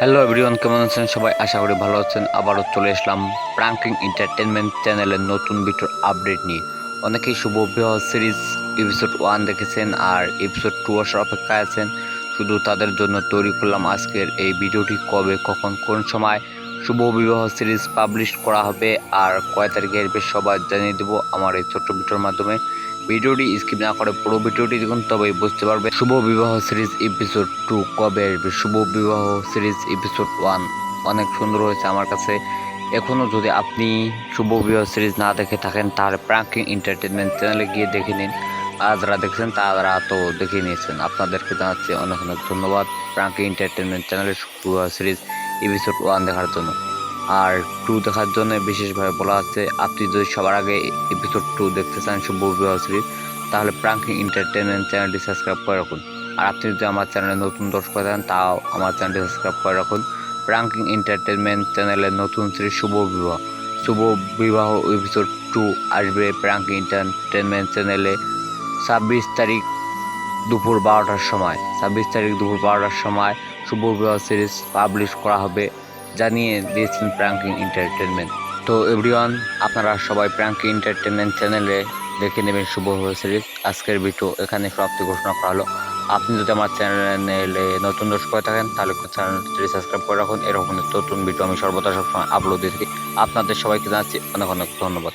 Hello everyone কেমন আছেন? সবাই আশা করি ভালো আছেন। আবারও চলে আসলাম প্রাঙ্কিং এন্টারটেনমেন্ট চ্যানেলের নতুন ভিডিওর আপডেট নিয়ে। অনেকেই শুভ বিবাহ সিরিজ এপিসোড ওয়ান দেখেছেন আর এপিসোড টু আসার অপেক্ষায় আছেন। শুধু তাদের জন্য তৈরি করলাম আজকের এই ভিডিওটি, কবে, কখন, কোন সময় শুভ বিবাহ সিরিজ পাবলিশ করা হবে আর কয় তারিখে আসবে সবাই জানিয়ে দেবো আমার এই ছোট্ট ভিডিওর মাধ্যমে। ভিডিওটি স্কিপ না করে পুরো ভিডিওটি দেখুন, তবেই বুঝতে পারবে শুভ বিবাহ সিরিজ এপিসোড টু কবে আসবে। শুভ বিবাহ সিরিজ এপিসোড ওয়ান অনেক সুন্দর হয়েছে আমার কাছে। এখনও যদি আপনি শুভ বিবাহ সিরিজ না দেখে থাকেন, তাহলে প্রাঙ্কিং এন্টারটেনমেন্ট চ্যানেলে গিয়ে দেখে নিন। আর যারা দেখছেন, তারা তো দেখে নিয়েছেন। আপনাদেরকে জানাচ্ছি অনেক অনেক ধন্যবাদ প্রাঙ্কিং এন্টারটেনমেন্ট চ্যানেলের শুভ বিবাহ সিরিজ এপিসোড ওয়ান দেখার জন্য। আর টু দেখার জন্য বিশেষভাবে বলা হচ্ছে আপনি যদি সবার আগে এপিসোড টু দেখতে চান শুভ বিবাহ সিরিজ তাহলে প্রাঙ্কিং এন্টারটেনমেন্ট চ্যানেলটি সাবস্ক্রাইব করে রাখুন। আর আপনি যদি আমার চ্যানেলে নতুন দর্শক থাকেন তাও আমার চ্যানেলটি সাবস্ক্রাইব করে রাখুন। প্রাঙ্কিং এন্টারটেনমেন্ট চ্যানেলের নতুন সিরিজ শুভ বিবাহ। শুভ বিবাহ এপিসোড টু আসবে প্রাঙ্কিং এন্টারটেনমেন্ট চ্যানেলে ছাব্বিশ তারিখ দুপুর বারোটার সময়। ছাব্বিশ তারিখ দুপুর বারোটার সময় শুভ বিবাহ সিরিজ পাবলিশ করা হবে। জানিয়ে দিয়েছেন প্রাঙ্কিং এন্টারটেনমেন্ট। তো এভরিওয়ান আপনারা সবাই প্রাঙ্কিং এন্টারটেনমেন্ট চ্যানেলে দেখে নেবেন শুভ সিরিজ আজকের ভিডিও এখানে সমাপ্তি ঘোষণা করা হলো। আপনি যদি আমার চ্যানেলে নতুন দর্শক করে থাকেন, তাহলে চ্যানেলটি সাবস্ক্রাইব করে রাখুন। এরকম নতুন ভিডিও আমি সর্বদা সবসময় আপলোড দিয়ে থাকি। আপনাদের সবাইকে জানাচ্ছি অনেক অনেক ধন্যবাদ।